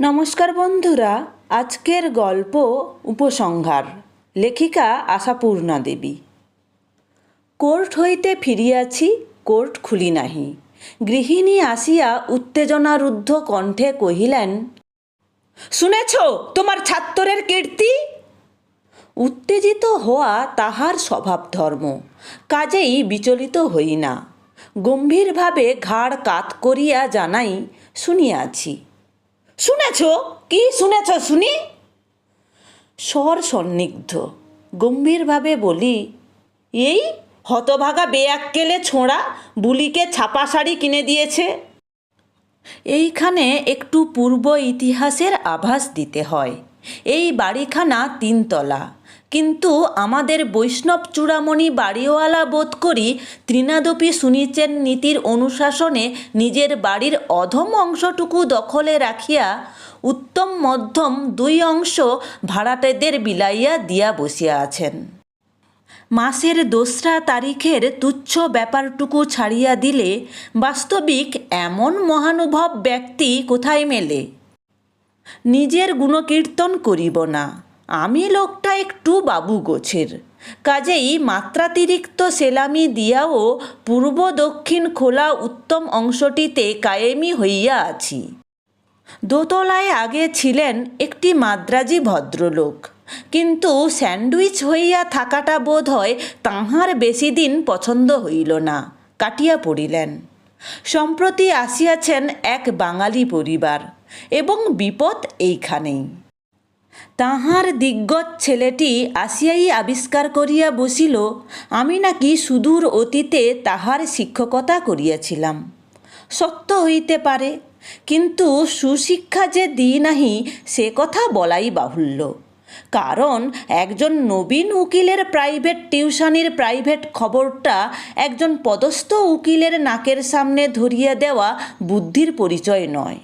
নমস্কার বন্ধুরা, আজকের গল্প উপসংহার। লেখিকা আশাপূর্ণা দেবী। কোর্ট হইতে ফিরিয়াছি, কোর্ট খুলি নাহি। গৃহিণী আসিয়া উত্তেজনারুদ্ধ কণ্ঠে কহিলেন, শুনেছ তোমার ছাত্রের কীর্তি? উত্তেজিত হওয়া তাহার স্বভাব ধর্ম কাজেই বিচলিত হই না গম্ভীরভাবে ঘাড় কাত করিয়া জানাই, শুনিয়াছি। শুনেছ? কি শুনেছ শুনি? স্বর সন্নিগ্ধ, গম্ভীরভাবে বলি, এই হতভাগা বেয়াক্কেলে ছোঁড়া বুলিকে ছাপা শাড়ি কিনে দিয়েছে? এইখানে একটু পূর্ব ইতিহাসের আভাস দিতে হয়। এই বাড়িখানা তিনতলা। কিন্তু আমাদের বৈষ্ণব চূড়ামণি বাড়িওয়ালা বোধ করি তৃণাদপি সুনিচের নীতির অনুশাসনে নিজের বাড়ির অধম অংশটুকু দখলে রাখিয়া উত্তম মধ্যম দুই অংশ ভাড়াটেদের বিলাইয়া দিয়া বসিয়া আছেন। মাসের দোসরা তারিখের তুচ্ছ ব্যাপারটুকু ছাড়িয়া দিলে বাস্তবিক এমন মহানুভব ব্যক্তি কোথায় মেলে? নিজের গুণকীর্তন করিব না। আমি লোকটা একটু বাবু গোছের। কাজেই মাত্রাতিরিক্ত সেলামি দিয়াও পূর্ব দক্ষিণ খোলা উত্তম অংশটিতে কায়েমি হইয়া আছি। দোতলায় আগে ছিলেন একটি মাদ্রাজি ভদ্রলোক। কিন্তু স্যান্ডউইচ হইয়া থাকাটা বোধ হয় তাঁহার বেশি দিন পছন্দ হইল না, কাটিয়া পড়িলেন। সম্প্রতি আসিয়াছেন এক বাঙালি পরিবার, এবং বিপদ এইখানেই। তাহার দিগ্গজ ছেলেটি আসিয়াই আবিষ্কার করিয়া বসিল, আমি নাকি সুদূর অতীতে তাহার শিক্ষকতা করিয়াছিলাম। সত্য হইতে পারে, কিন্তু সুশিক্ষা যে দিই নাহি, সে কথা বলাই বাহুল্য। কারণ একজন নবীন উকিলের প্রাইভেট টিউশনির প্রাইভেট খবরটা একজন পদস্থ উকিলের নাকের সামনে ধরিয়ে দেওয়া বুদ্ধির পরিচয় নয়।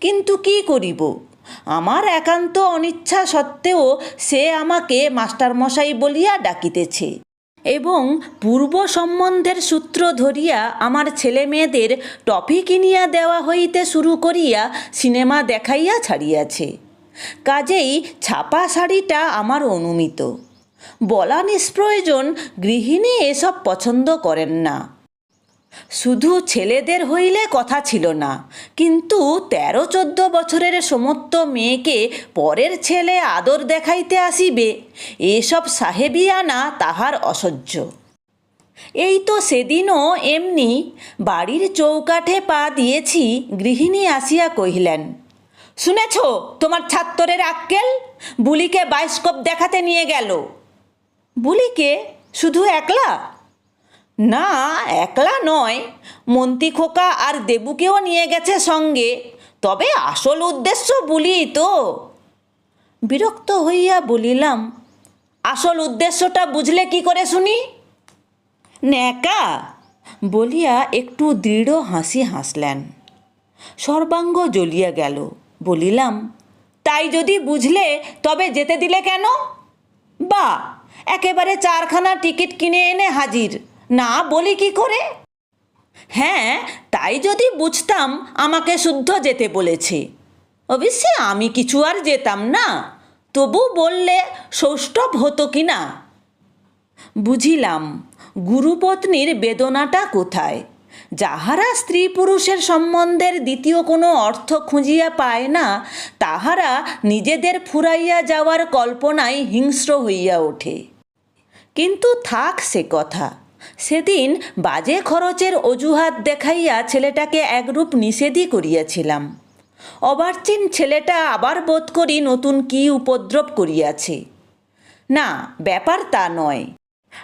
কিন্তু কি করিব? আমার একান্ত অনিচ্ছা সত্ত্বেও সে আমাকে মাস্টারমশাই বলিয়া ডাকিতেছে এবং পূর্ব সম্বন্ধের সূত্র ধরিয়া আমার ছেলে মেয়েদের টফি কিনিয়া দেওয়া হইতে শুরু করিয়া সিনেমা দেখাইয়া ছাড়িয়াছে। কাজেই ছাপা শাড়িটা আমার অনুমিত। বলা নিষ্প্রয়োজন গৃহিণী এসব পছন্দ করেন না। শুধু ছেলেদের হইলে কথা ছিল না, কিন্তু তেরো চোদ্দ বছরের সমস্ত মেয়েকে পরের ছেলে আদর দেখাইতে আসিবে, এসব সাহেবিয়ানা তাহার অসহ্য। এই তো সেদিনও এমনি বাড়ির চৌকাঠে পা দিয়েছি, গৃহিণী আসিয়া কহিলেন, শুনেছ তোমার ছাত্রের আক্কেল? বুলিকে বায়োস্কোপ দেখাতে নিয়ে গেল? বুলিকে? শুধু একলা? না, একলা নয়। মন্ত্রী খোকা আর দেবুকেও নিয়ে গেছে সঙ্গে। তবে আসল উদ্দেশ্য বলি তো। বিরক্ত হইয়া বলিলাম, আসল উদ্দেশ্যটা বুঝলে কি করে শুনি? ন্যাকা? বলিয়া একটু দৃঢ় হাসি হাসলেন। সর্বাঙ্গ জ্বলিয়া গেল। বলিলাম, তাই যদি বুঝলে, তবে যেতে দিলে কেন? বা একেবারে চারখানা টিকিট কিনে এনে হাজির। না বলি কি করে? হ্যাঁ তাই যদি বুঝতাম আমাকে শুদ্ধ যেতে বলেছে। অবশ্যই আমি কিছু আর যেতাম না। তবু বললে সৌষ্ঠব হতো কি না? বুঝিলাম, গুরুপত্নীর বেদনাটা কোথায়? যাহারা স্ত্রী পুরুষের সম্বন্ধের দ্বিতীয় কোনো অর্থ খুঁজিয়া পায় না, তাহারা নিজেদের ফুরাইয়া যাওয়ার কল্পনায় হিংস্র হইয়া ওঠে। কিন্তু থাক সে কথা সেদিন বাজে খরচের অজুহাত দেখাইয়া ছেলেটাকে একরূপ নিষেধই করিয়াছিলাম। অবার্চিন ছেলেটা আবার বোধ করি নতুন কি উপদ্রব করিয়াছে। না, ব্যাপার তা নয়।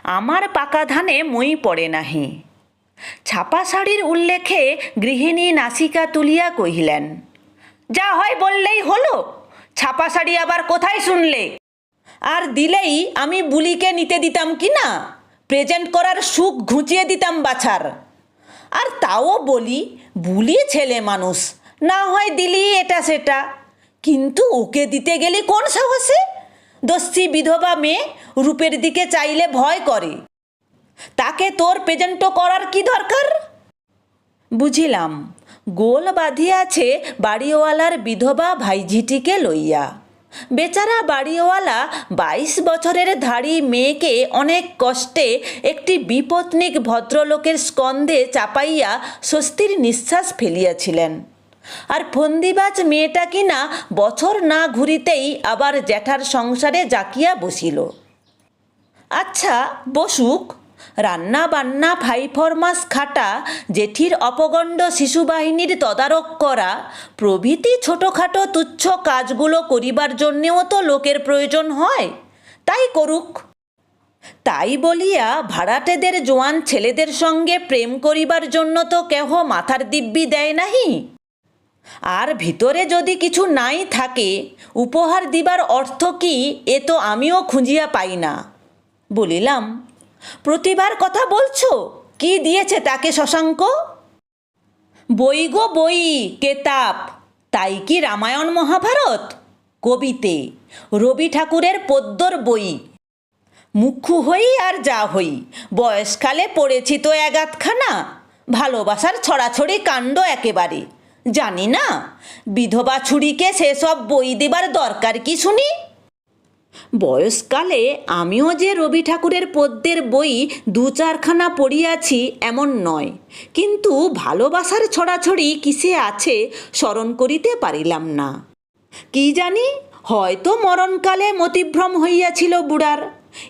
আমার পাকা ধানে মই পড়ে নাহি। ছাপা শাড়ির উল্লেখে গৃহিণী নাসিকা তুলিয়া কহিলেন, যা হয় বললেই হলো, ছাপা শাড়ি আবার কোথায় শুনলে? আর দিলেই আমি বুলিকে নিতে দিতাম কি না? প্রেজেন্ট করার সুখ ঘুঁচিয়ে দিতাম বাছার। আর তাও বলি বুলি ছেলে মানুষ, না হয় দিলি এটা সেটা। কিন্তু ওকে দিতে গেলে কোন সাহসে? দস্যি বিধবা মেয়ে রূপের দিকে চাইলে ভয় করে। তাকে তোর প্রেজেন্টও করার কি দরকার? বুঝিলাম, গোল বাঁধিয়াছে বাড়িওয়ালার বিধবা ভাইঝিটিকে লইয়া। বেচারা বাড়িওয়ালা বাইশ বছরের ধাড়ি মেয়েকে অনেক কষ্টে একটি বিপত্নিক ভদ্রলোকের স্কন্ধে চাপাইয়া স্বস্তির নিঃশ্বাস ফেলিয়াছিলেন। আর ফন্দিবাজ মেয়েটা কিনা বছর না ঘুরিতেই আবার জ্যাঠার সংসারে জাকিয়া বসিল। আচ্ছা বসুক। রান্না বান্না ফাইফরমাস খাটা, জেঠির অপগণ্ড শিশুবাহিনীর তদারক করা, প্রভৃতি ছোটোখাটো তুচ্ছ কাজগুলো করিবার জন্যেও তো লোকের প্রয়োজন হয়। তাই করুক। তাই বলিয়া ভাড়াটেদের জোয়ান ছেলেদের সঙ্গে প্রেম করিবার জন্য তো কেহ মাথার দিব্যি দেয় নাহি? আর ভিতরে যদি কিছু নাই থাকে, উপহার দিবার অর্থ কি, এ তো আমিও খুঁজিয়া পাই না। বলিলাম প্রতিবার কথা বলছো? কি দিয়েছে তাকে শশাঙ্ক? বই গো বই, কেতাব। তাই কি রামায়ণ মহাভারত? কবিতে, রবি ঠাকুরের পদ্যর বই। মুখ্যু হই আর যা হই, বয়সকালে পড়েছি তো এগাতখানা ভালোবাসার ছড়াছড়ি কাণ্ড একেবারে। জানি না, বিধবা ছুরিকে সেসব বই দেবার দরকার কি শুনি? বয়সকালে আমিও যে রবি ঠাকুরের পদ্যের বই দু চারখানা পড়িয়াছি এমন নয়। কিন্তু ভালোবাসার ছড়াছড়ি কিসে আছে স্মরণ করিতে পারিলাম না। কি জানি, হয়তো মরণকালে মতিভ্রম হইয়াছিল বুড়ার।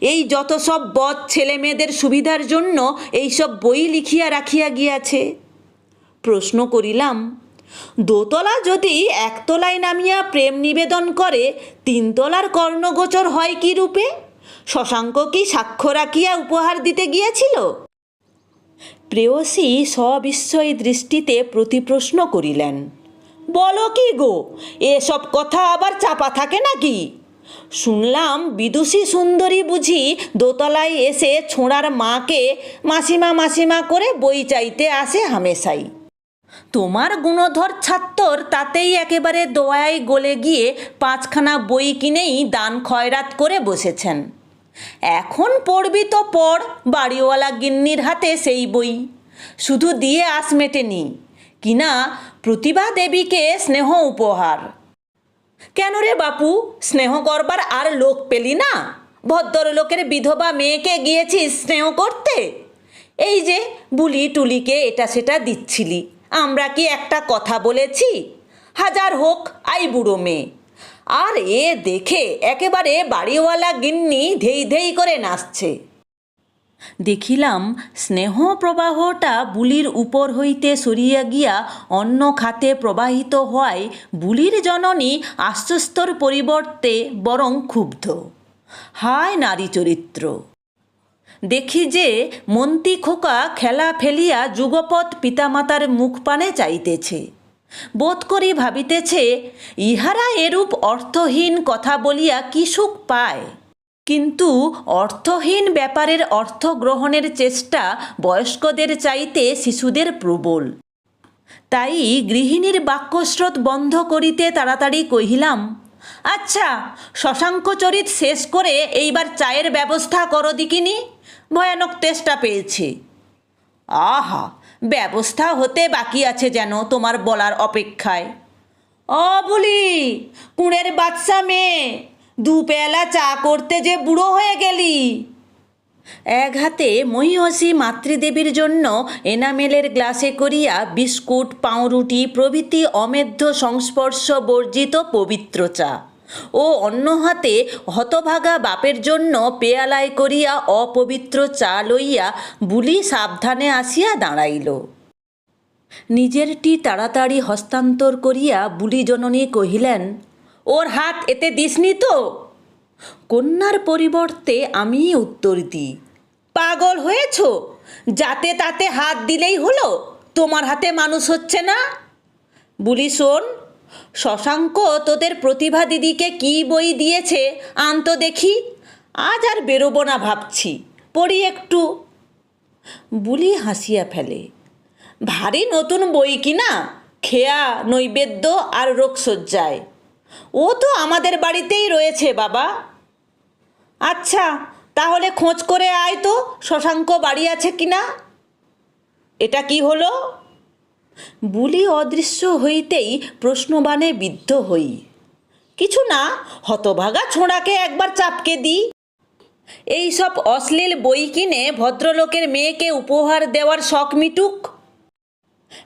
এই যত সব বদ ছেলে মেয়েদের সুবিধার জন্য এইসব বই লিখিয়া রাখিয়া গিয়াছে। প্রশ্ন করিলাম দোতলা যদি একতলায় নামিয়া প্রেম নিবেদন করে, তিনতলার কর্ণগোচর হয় কি রূপে? শশাঙ্ক কি সাক্ষ্য রাখিয়া উপহার দিতে গিয়েছিল? প্রেয়সী সবিস্ময়ী দৃষ্টিতে প্রতিপ্রশ্ন করিলেন, বলো কি গো, এসব কথা আবার চাপা থাকে নাকি? শুনলাম বিদুষী সুন্দরী বুঝি দোতলায় এসে ছোঁড়ার মাকে মাসিমা মাসিমা করে বই চাইতে আসে হামেশাই। তোমার গুণধর ছাত্তর তাতেই একেবারে দোয়ায় গলে গিয়ে পাঁচখানা বই কিনেই দান খয়রাত করে বসেছেন। এখন পড়বি তো পড়, বাড়িওয়ালা গিন্নির হাতে সেই বই। শুধু দিয়ে আস মেটেনি, কিনা প্রতিভা দেবীকে স্নেহ উপহার। কেন রে বাপু, স্নেহ করবার আর লোক পেলি না? ভদ্রলোকের বিধবা মেয়েকে গিয়েছিস স্নেহ করতে? এই যে, বুলি টুলিকে এটা সেটা দিচ্ছিলি। আমরা কি একটা কথা বলেছি? হাজার হোক, আই বুড়ো মেয়ে। আর এ দেখে একেবারে বাড়িওয়ালা গিন্নি ধেই ধেই করে নাচছে। দেখিলাম স্নেহ প্রবাহটা বুলির উপর হইতে সরিয়া গিয়া অন্য খাতে প্রবাহিত হওয়ায় বুলির জননী আশ্বস্তর পরিবর্তে বরং ক্ষুব্ধ। হায় নারী চরিত্র! দেখি যে মন্তি খোকা খেলা ফেলিয়া যুগপৎ পিতামাতার মুখপানে চাইতেছে। বোধ করি ভাবিতেছে, ইহারা এরূপ অর্থহীন কথা বলিয়া কি সুখ পায়। কিন্তু অর্থহীন ব্যাপারের অর্থ গ্রহণের চেষ্টা বয়স্কদের চাইতে শিশুদের প্রবল। তাই গৃহিণীর বাক্যস্রোত বন্ধ করিতে তাড়াতাড়ি কহিলাম আচ্ছা শশাঙ্ক চরিত শেষ করে এইবার চায়ের ব্যবস্থা করো দিকিনি। ভয়ানক তেষ্টা পেয়েছে। আহা, ব্যবস্থা হতে বাকি আছে যেন তোমার বলার অপেক্ষায়। বলি, কুঁড়ের বাচ্চা মেয়ে, দু পেয়ালা চা করতে যে বুড়ো হয়ে গেলি। এক হাতে মহিষী মাতৃদেবীর জন্য এনামেলের গ্লাসে করিয়া বিস্কুট, পাউরুটি প্রভৃতি অমেধ্য সংস্পর্শ বর্জিত পবিত্র চা। ও অন্য হাতে হতভাগা বাপের জন্য পেয়ালায় করিয়া অপবিত্র চা লইয়া বুলি সাবধানে আসিয়া দাঁড়াইল। নিজেরটি তাড়াতাড়ি হস্তান্তর করিয়া বুলি জননী কহিলেন, ওর হাত এতে দিসনি তো? কন্যার পরিবর্তে আমি উত্তর দিই। পাগল হয়েছ? যাতে তাতে হাত দিলেই হলো, তোমার হাতে মানুষ হচ্ছে না? বুলি শোন শশাঙ্ক, তোদের প্রতিভা দিদিকে কি বই দিয়েছে? আন্ত দেখি। আজ আর বেরোবো না ভাবছি। পড়ি একটু। বুলি হাসিয়া ফেলে। ভারী নতুন বই কিনা খেয়া, নৈবেদ্য আর রোগসজ্জায় ও তো আমাদের বাড়িতেই রয়েছে বাবা। আচ্ছা তাহলে খোঁজ করে আয় তো, শশাঙ্ক বাড়ি আছে কিনা এটা কি হলো? বুলি অদৃশ্য হইতেই প্রশ্নবাণে বিদ্ধ হই। কিছু না, হতভাগা ছোঁড়াকে একবার চাপকে দিই এইসব অশ্লীল বই কিনে ভদ্রলোকের মেয়েকে উপহার দেওয়ার শখ মিটুক?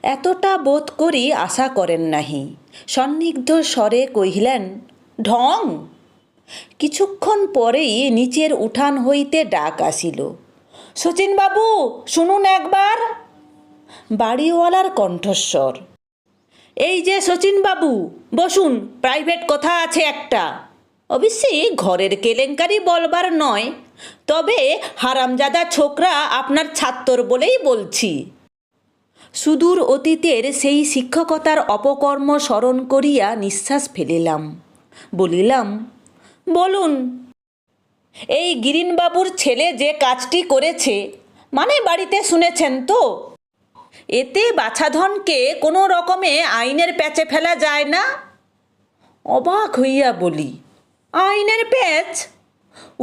এতটা বোধ করি আশা করেন নাহি। সন্নিগ্ধ স্বরে কহিলেন, ঢং! কিছুক্ষণ পরেই নিচের উঠান হইতে ডাক আসিল। শচীনবাবু, শুনুন একবার। বাড়িওয়ালার কণ্ঠস্বর। এই যে শচীনবাবু বসুন প্রাইভেট কথা আছে একটা। অবশ্যই ঘরের কেলেঙ্কারি বলবার নয়, তবে হারামজাদা ছোকরা আপনার ছাত্র বলেই বলছি। সুদূর অতীতের সেই শিক্ষকতার অপকর্ম স্মরণ করিয়া নিঃশ্বাস ফেলিলাম। বলিলাম, বলুন, এই গিরিনবাবুর ছেলে যে কাজটি করেছে মানে বাড়িতে শুনেছেন তো? এতে বাছাধনকে কোনো রকমে আইনের প্যাচে ফেলা যায় না? অবাক হইয়া বলি, আইনের প্যাচ?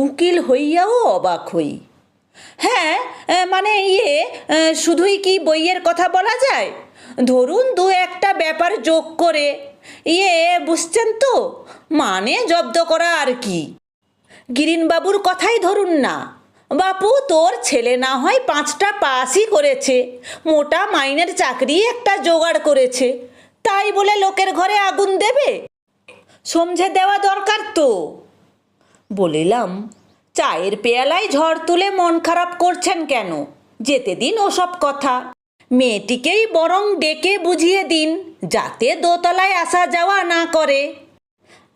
উকিল হইয়াও অবাক হই। হ্যাঁ মানে ইয়ে শুধুই কি বইয়ের কথা বলা যায়? ধরুন দু একটা ব্যাপার যোগ করে। ইয়ে বুঝছেন তো? মানে জব্দ করা আর কি? গিরিনবাবুর কথাই ধরুন না। বাপু, তোর ছেলে না হয় পাঁচটা পাসই করেছে। মোটা মাইনের চাকরি একটা জোগাড় করেছে। তাই বলে লোকের ঘরে আগুন দেবে? সমঝে দেওয়া দরকার তো। বলিলাম, চায়ের পেয়ালায় ঝড় তুলে মন খারাপ করছেন কেন? যেতে দিন ওসব কথা। মেয়েটিকেই বরং ডেকে বুঝিয়ে দিন, যাতে দোতলায় আসা যাওয়া না করে।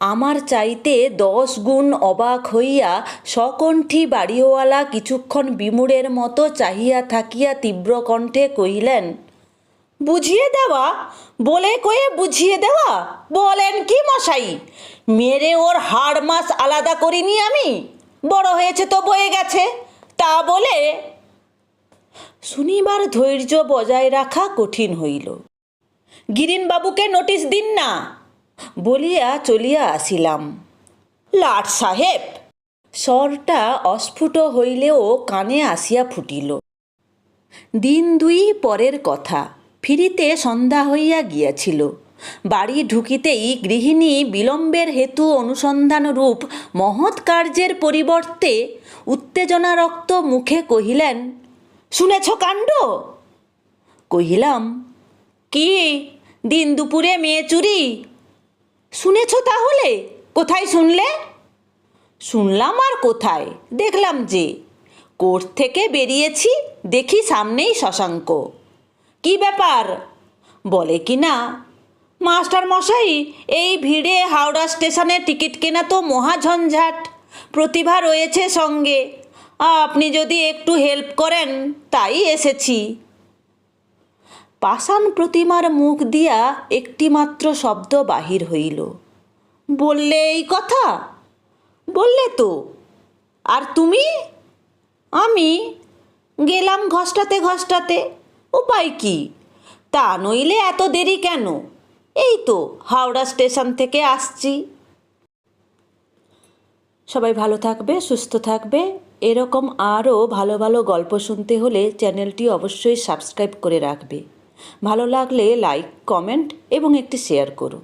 আমার চাইতে দশ গুণ অবাক হইয়া সকণ্ঠী বাড়িওয়ালা কিছুক্ষণ বিমূঢ়ের মতো চাহিয়া থাকিয়া তীব্র কণ্ঠে কহিলেন, বুঝিয়ে দেওয়া? বলে কয়ে বুঝিয়ে দেওয়া? বলেন কি মশাই? মেরে ওর হাড় মাস আলাদা করিনি আমি? বড় হয়েছে তো বয়ে গেছে। তা বলে শুনিবার ধৈর্য বজায় রাখা কঠিন হইল। গিরিনবাবুকে নোটিশ দিন না। বলিয়া চলিয়া আসিলাম। লাট সাহেব! স্বরটা অস্ফুট হইলেও কানে আসিয়া ফুটিল। দিন দুই পরের কথা ফিরিতে সন্ধ্যা হইয়া গিয়াছিল। বাড়ি ঢুকিতেই গৃহিণী বিলম্বের হেতু অনুসন্ধান রূপ মহৎ কার্যের পরিবর্তে উত্তেজনারক্ত মুখে কহিলেন শুনেছ কাণ্ড? কহিলাম কি? দিন দুপুরে মেয়ে চুরি? শুনেছ তাহলে? কোথায় শুনলে? শুনলাম আর কোথায়? দেখলাম যে কোর্ট থেকে বেরিয়েছি, দেখি সামনেই শশাঙ্ক। কি ব্যাপার? বলে কি না? মাস্টার মশাই, এই ভিড়ে হাওড়া স্টেশনে টিকিট কেনা তো মহাঝঞ্ঝাট প্রতিভা রয়েছে সঙ্গে। আপনি যদি একটু হেল্প করেন, তাই এসেছি। পাষাণ প্রতিমার মুখ দিয়া একটিমাত্র শব্দ বাহির হইল। বললে, এই কথা? বললে তো। আর তুমি? আমি গেলাম ঘষ্টাতে ঘষ্টাতে। উপায় কি? তা নইলে এত দেরি কেন? এই তো, হাওড়া স্টেশন থেকে আসছি। সবাই ভালো থাকবে, সুস্থ থাকবে। এরকম আরও ভালো ভালো গল্প শুনতে হলে চ্যানেলটি অবশ্যই সাবস্ক্রাইব করে রাখবে। ভালো লাগলে লাইক কমেন্ট এবং একটি শেয়ার করো।